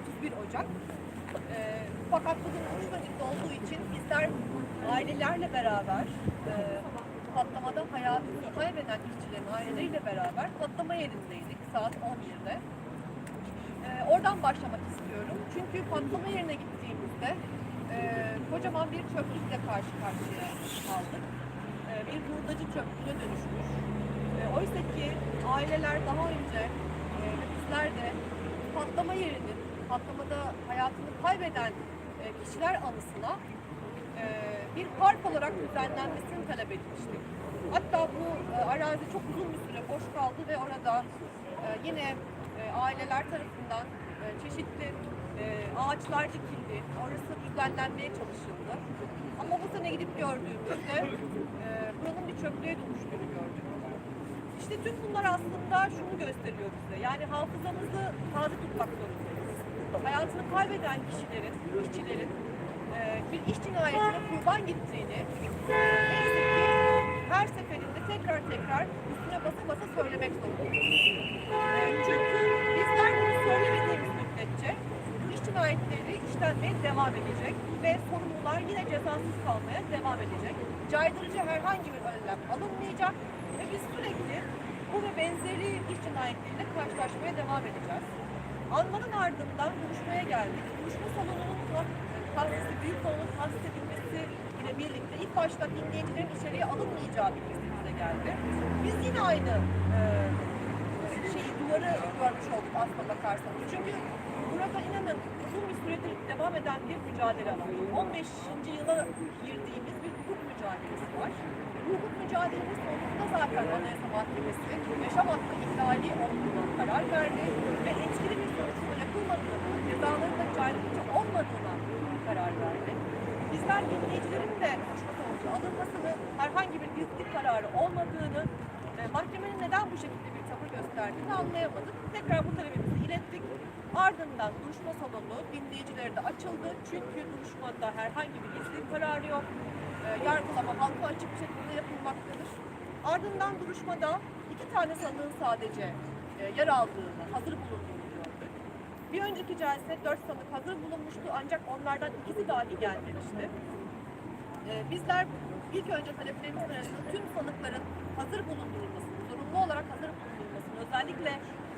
31 Ocak. E, fakat bugün uçma günü olduğu için bizler ailelerle beraber e, patlamada hayatını kaybeden işçilerin aileleriyle beraber patlama yerindeydik saat 11'de. Ee, oradan başlamak istiyorum. Çünkü patlama yerine gittiğimizde e, kocaman bir çöplükle karşı karşıya kaldık. E, bir hurdacı çöplüğüne dönüşmüş. E, oysa ki aileler daha önce e, bizler de patlama yerinin, patlamada hayatını kaybeden e, kişiler anısına e, bir park olarak düzenlenmesini talep etmiştik. Hatta bu e, arazi çok uzun bir süre boş kaldı ve orada yine aileler tarafından çeşitli ağaçlar dikildi. Orası düzenlenmeye çalışıldı. Ama bu sene gidip gördüğümüzde e, buranın bir çöplüğe dönüştüğünü gördük. İşte tüm bunlar aslında şunu gösteriyor bize. Yani hafızamızı taze tutmak zorundayız. Hayatını kaybeden kişilerin, işçilerin e, bir iş cinayetine kurban gittiğini her seferinde tekrar tekrar üstüne basa basa söylemek zorundayız. E, çünkü bizler bunu söylemediğimiz müddetçe bu iş cinayetleri işlenmeye devam edecek ve sorumlular yine cezasız kalmaya devam edecek. Caydırıcı herhangi bir önlem alınmayacak ve biz sürekli bu ve benzeri iş cinayetleriyle karşılaşmaya devam edeceğiz. Anmanın ardından duruşmaya geldik. Duruşma salonunun tahsisi, büyük salonun tahsis edilmesi ile birlikte ilk başta dinleyicilerin içeriye alınmayacağı bilgisi bize geldi. Biz yine aynı e, şeyi duvarı görmüş olduk aslına bakarsanız. Çünkü burada inanın uzun bir süredir devam eden bir mücadele var. 15. yıla girdiğimiz bir hukuk mücadelesi var. Bu hukuk mücadelesi sonunda zaten Anayasa Mahkemesi yaşam hakkı ihlali olduğuna karar verdi ve etkili bir soruşturma yapılmadığını, cezaların da caydırıcı olmadığına karar verdi. Bizler dinleyicilerin de suçlu sonucu alınmasını, herhangi bir gizlilik kararı olmadığını, e, mahkemenin neden bu şekilde bir tavır gösterdiğini anlayamadık. Tekrar bu talebimizi ilettik. Ardından duruşma salonu dinleyicilere de açıldı. Çünkü duruşmada herhangi bir gizlilik kararı yok. E, yargılama halka açık bir şekilde yapılmaktadır. Ardından duruşmada iki tane sanığın sadece e, yer aldığını, hazır bulunduğunu gördük. Bir önceki celse dört sanık hazır bulunmuştu ancak onlardan ikisi dahi gelmemişti. Ee, bizler ilk önce taleplerimizin arasında tüm sanıkların hazır bulundurulmasını, zorunlu olarak hazır bulundurulmasını özellikle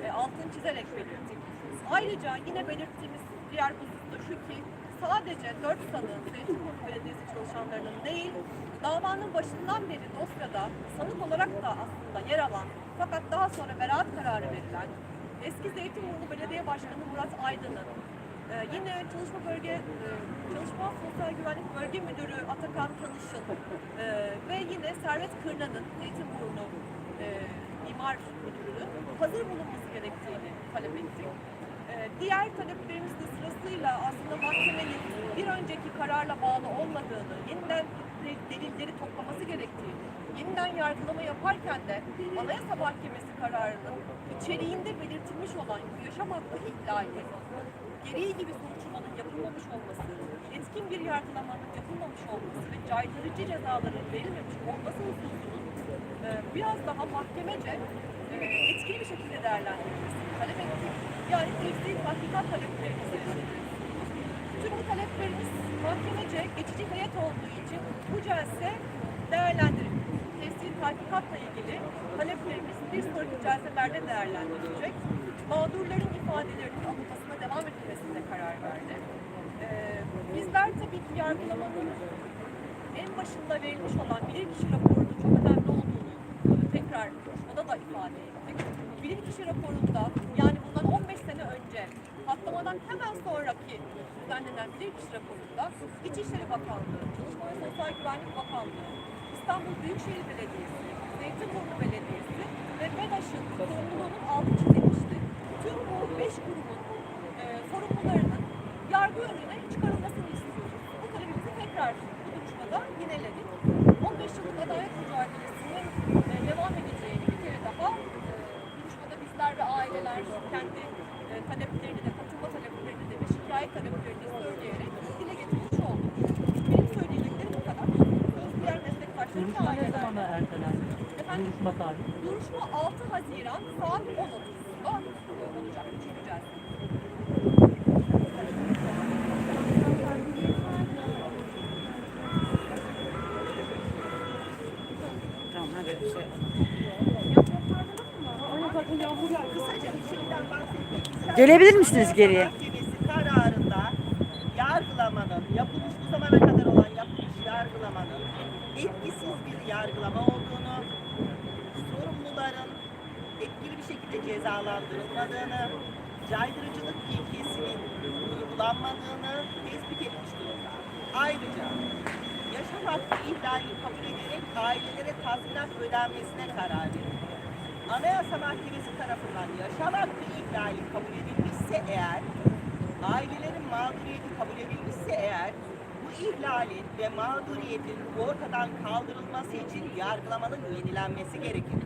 e, altını çizerek belirttik. Ayrıca yine belirttiğimiz diğer husus da şu ki sadece dört sanığın Zeytinburnu Belediyesi çalışanlarının değil, davanın başından beri dosyada sanık olarak da aslında yer alan fakat daha sonra beraat kararı verilen eski Zeytinburnu Belediye Başkanı Murat Aydın'ın ee, yine çalışma bölge e, çalışma sosyal güvenlik bölge müdürü Atakan Tanış'ın e, ve yine Servet Kırna'nın Zeytinburnu e, imar müdürünün hazır bulunması gerektiğini talep ettik. E, diğer taleplerimiz de sırasıyla aslında mahkemenin bir önceki kararla bağlı olmadığını, yeniden de- delilleri toplaması gerektiğini, yeniden yargılama yaparken de Anayasa Mahkemesi kararının içeriğinde belirtilmiş olan yaşam hakkı ihlali, gereği gibi soruşturmanın yapılmamış olması, etkin bir yargılamanın yapılmamış olması ve caydırıcı cezaların verilmemiş olması hususunun e, biraz daha mahkemece e, etkili bir şekilde değerlendirilmesini talep ettik. Yani tefsir hakikat taleplerimizi Tüm bu taleplerimiz mahkemece geçici heyet olduğu için bu celse değerlendirildi. Tefsir tahkikatla ilgili taleplerimiz bir sonraki celselerde değerlendirilecek. Mağdurların ifadelerinin alınmasına devam edilmesine karar verdi. Ee, bizler tabii ki yargılamanın en başında verilmiş olan bilirkişi raporunun çok önemli tekrar konuşmada da ifade ettik. Bilirkişi raporunda yani bundan 15 sene önce patlamadan hemen sonraki düzenlenen bilirkişi raporunda İçişleri Bakanlığı, Çalışma ve Sosyal Güvenlik Bakanlığı, İstanbul Büyükşehir Belediyesi, Zeytinburnu Belediyesi ve MEDAŞ'ın sorumluluğunun altı çizilmişti. Tüm bu beş kurumun e, sorumlularının yargı önüne çıkarılmasını istiyoruz. Bu talebimizi tekrar bu duruşmada yineledik. 15 yıllık adalet mücadelesinin e, devam edeceğini bir kere daha e, duruşmada bizler ve aileler kendi e, taleplerini de, katılma taleplerini de ve şikayet taleplerini de söyleyerek dile getirmiş olduk. Benim söyleyeceklerim bu kadar. Söz diğer meslektaşlarım ve Duruşma ne aileler. zamana ertelendi? Efendim? Duruşma tarihi. Duruşma 6 Haziran saat 10.30'da olacak. Göreceğiz. Gelebilir misiniz geriye? Mahkemesi kararında yargılamanın, yapılmış bu zamana kadar olan yapılmış yargılamanın etkisiz bir yargılama olduğunu, sorumluların etkili bir şekilde cezalandırılmadığını, caydırıcılık ilkesinin uygulanmadığını tespit etmiş durumda. Ayrıca yaşam hakkı ihlali kabul ederek ailelere tazminat ödenmesine karar verildi. Anayasa Mahkemesi tarafından yaşam hakkı ihlali kabul edilmişse eğer, ailelerin mağduriyeti kabul edilmişse eğer, bu ihlalin ve mağduriyetin ortadan kaldırılması için yargılamanın yenilenmesi gerekir.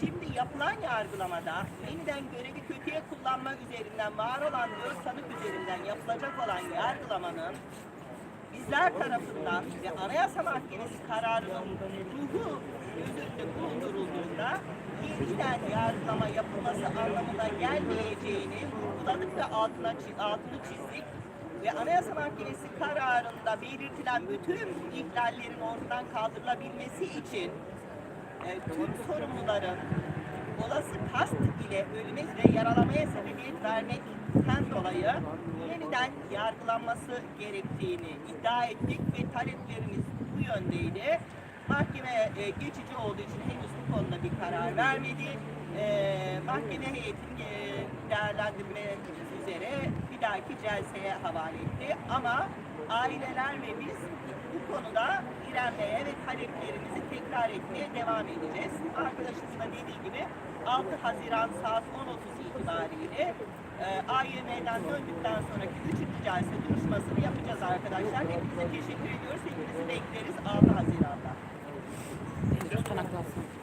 Şimdi yapılan yargılamada yeniden görevi kötüye kullanma üzerinden var olan dört sanık üzerinden yapılacak olan yargılamanın bizler tarafından ve Anayasa Mahkemesi kararının ruhu göz önünde bulundurulduğunda yeniden yargılama yapılması anlamına gelmeyeceğini vurguladık ve altına, altını çizdik. Ve Anayasa Mahkemesi kararında belirtilen bütün ihlallerin ortadan kaldırılabilmesi için e, tüm sorumluların olası kast ile ölüme ve yaralamaya sebebiyet vermekten dolayı yeniden yargılanması gerektiğini iddia ettik ve taleplerimiz bu yöndeydi. Mahkeme e, geçici olduğu için henüz bu konuda bir karar vermedi. E, mahkeme heyetini e, değerlendirme üzere bir dahaki celseye havale etti. Ama aileler ve biz bu konuda direnmeye ve taleplerimizi tekrar etmeye devam edeceğiz. Arkadaşımızın da dediği gibi 6 Haziran saat 10.30 itibariyle e, AYM'den döndükten sonraki 3. celse duruşmasını yapacağız arkadaşlar. Hepinize teşekkür ediyoruz. Hepinizi bekleriz 6 Haziran'da. রাখলাম